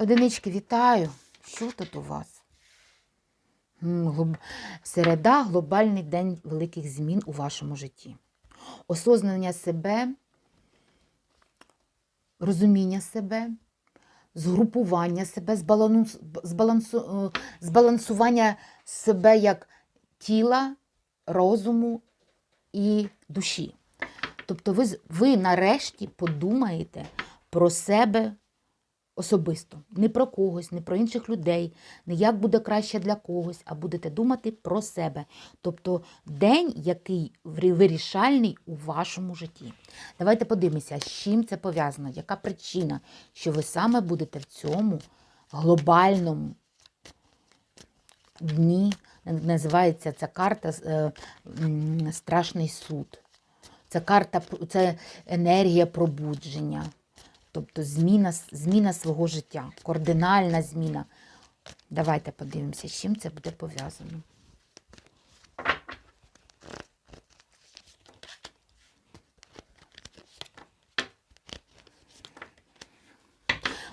Одинички, вітаю. Що тут у вас? Середа глобальний день великих змін у вашому житті. Осознання себе, розуміння себе, згрупування себе, збалансу, е, збалансування себе як тіла, розуму і душі. Тобто ви, ви нарешті подумаєте про себе особисто, не про когось, не про інших людей, не як буде краще для когось, а будете думати про себе. Тобто день, який вирішальний у вашому житті. Давайте подивимося, з чим це пов'язано, яка причина, що ви саме будете в цьому глобальному дні. Називається ця карта е, Страшний суд. Це карта, це енергія пробудження. Тобто зміна, зміна свого життя, кардинальна зміна. Давайте подивимося, з чим це буде пов'язано.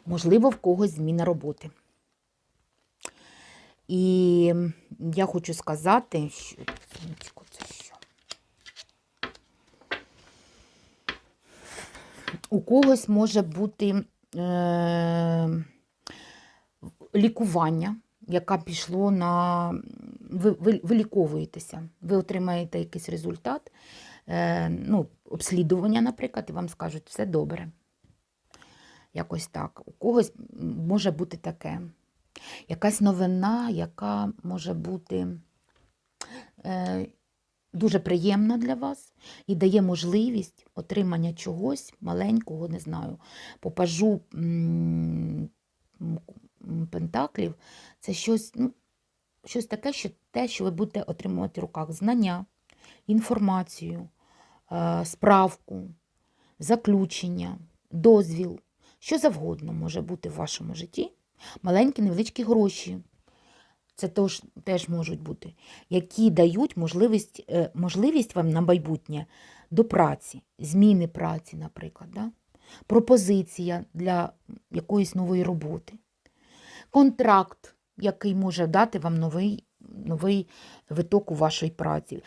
Можливо, в когось зміна роботи. І я хочу сказати, що? У когось може бути е, лікування, яке пішло на. Ви, ви виліковуєтеся, ви отримаєте якийсь результат, е, ну, обслідування, наприклад, і вам скажуть, все добре. Якось так. У когось може бути таке. Якась новина, яка може бути е, дуже приємна для вас і дає можливість отримання чогось маленького, не знаю, попажу пентаклів. Це щось, ну, щось таке, що те, що ви будете отримувати в руках: знання, інформацію, е, справку, заключення, дозвіл, що завгодно може бути в вашому житті. Маленькі невеличкі гроші. Це теж, теж можуть бути, які дають можливість, е, можливість вам на майбутнє до праці, зміни праці, наприклад, да? пропозиція для якоїсь нової роботи, контракт, який може дати вам новий, новий виток у вашій праці,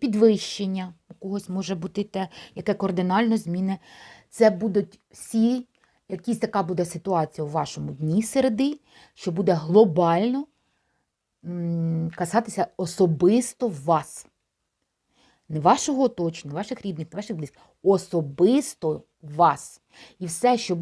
підвищення, у когось може бути те, яке кардинально зміни. Це будуть всі, якась така буде ситуація у вашому дні середи, що буде глобально касатися особисто вас. Не вашого оточення, ваших рідних, не ваших близьких, особисто вас. І все, що